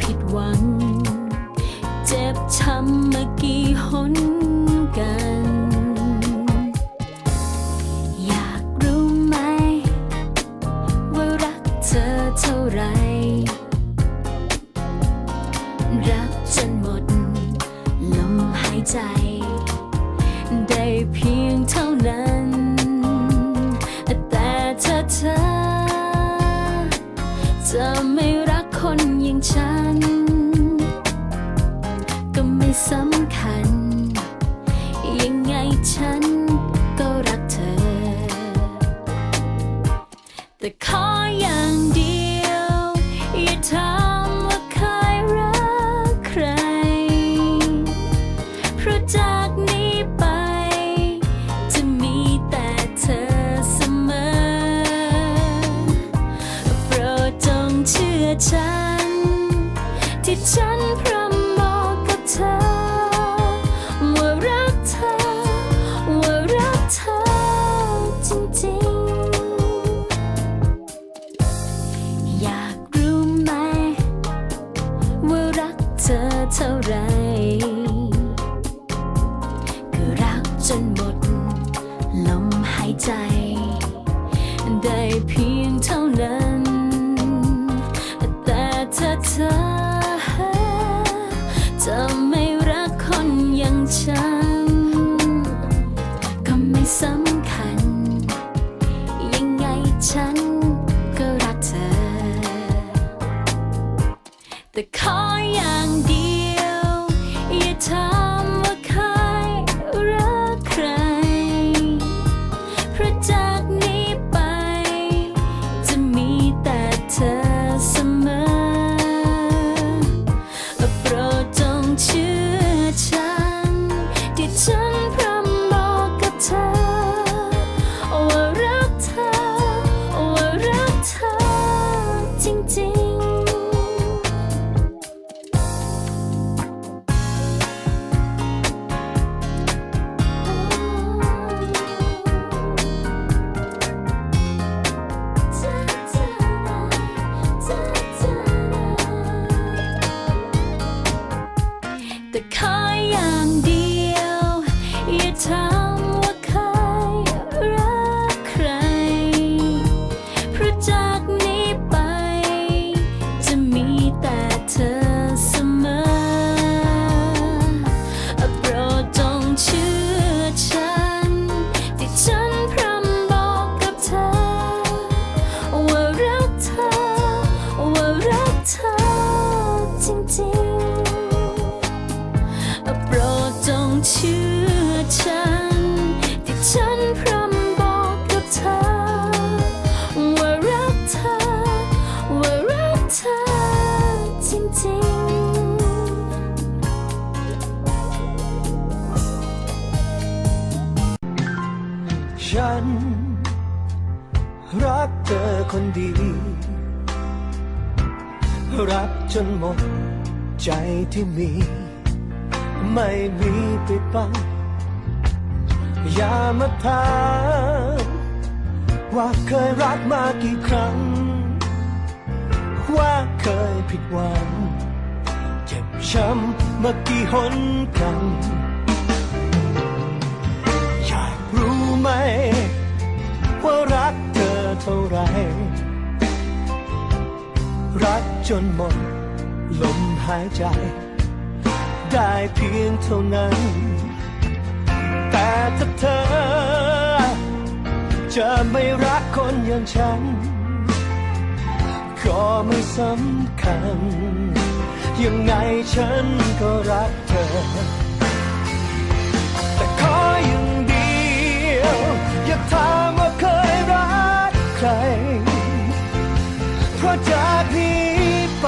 ผิดหวัง เจ็บช้ำมากี่หนกัน อยากรู้ไหม ว่ารักเธอเท่าไร รักจน คนอย่างฉัน ก็ไม่สำคัญ ยังไงฉันก็รักเธอ แต่ขอ ฉัน ที่ฉันพร้อมบอกกับเธอ แต่ แต่ขออย่างเดียว อย่าถามว่าเคยรักใคร เพราะจากนี้ไป จะมีแต่เธอเสมอโปรดจงเชื่อฉัน ที่ฉันพร้อมบอกกับเธอ ว่ารักเธอ ว่ารักเธอจริงๆ คนดี รักจนหมดใจที่มี ไม่มีปิดบัง อย่ามาถามว่าเคยรักมากี่ครั้ง ว่าเคยผิดหวัง เจ็บช้ำมากี่หนกันอยากรู้ไหม ว่ารักเธอเท่าไหร รักจนหมด ลมหายใจ ได้เพียงเท่านั้น แต่ถ้าเธอ จะไม่รักคนอย่างฉัน ก็ไม่สำคัญ ยังไงฉันก็รักเธอ แต่ขออย่างเดียว อย่าถามว่าเคยรักใคร จากนี้ไป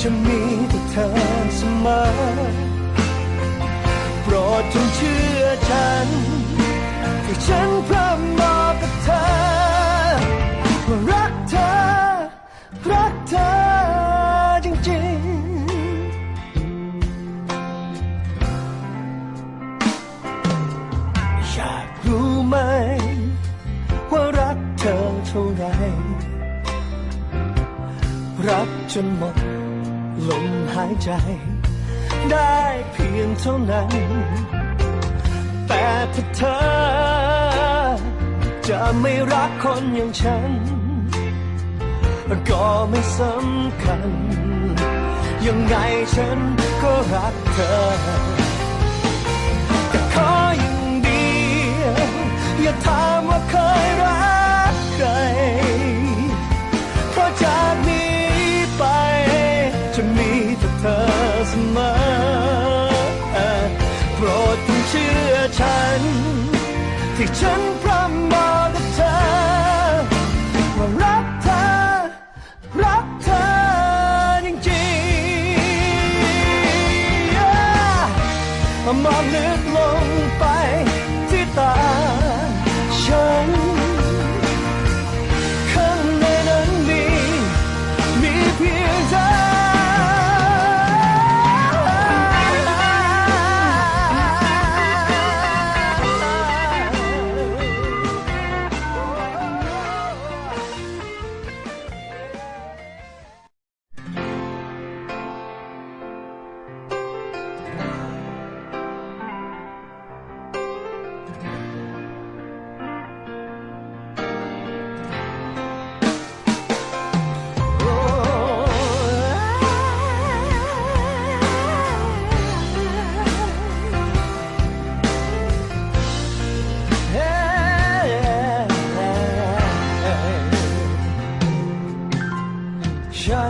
จะมีแต่เธอเสมอ โปรดจงเชื่อฉันที่ฉันพร้อม รักจนหมด ลมหายใจ ได้เพียงเท่านั้น แต่ถ้าเธอ จะไม่รักคนอย่างฉัน ก็ไม่สำคัญ ยังไงฉันก็รักเธอ แต่ขออย่างเดียวอย่าถามว่าเคยรักใคร เพราะจาก จะ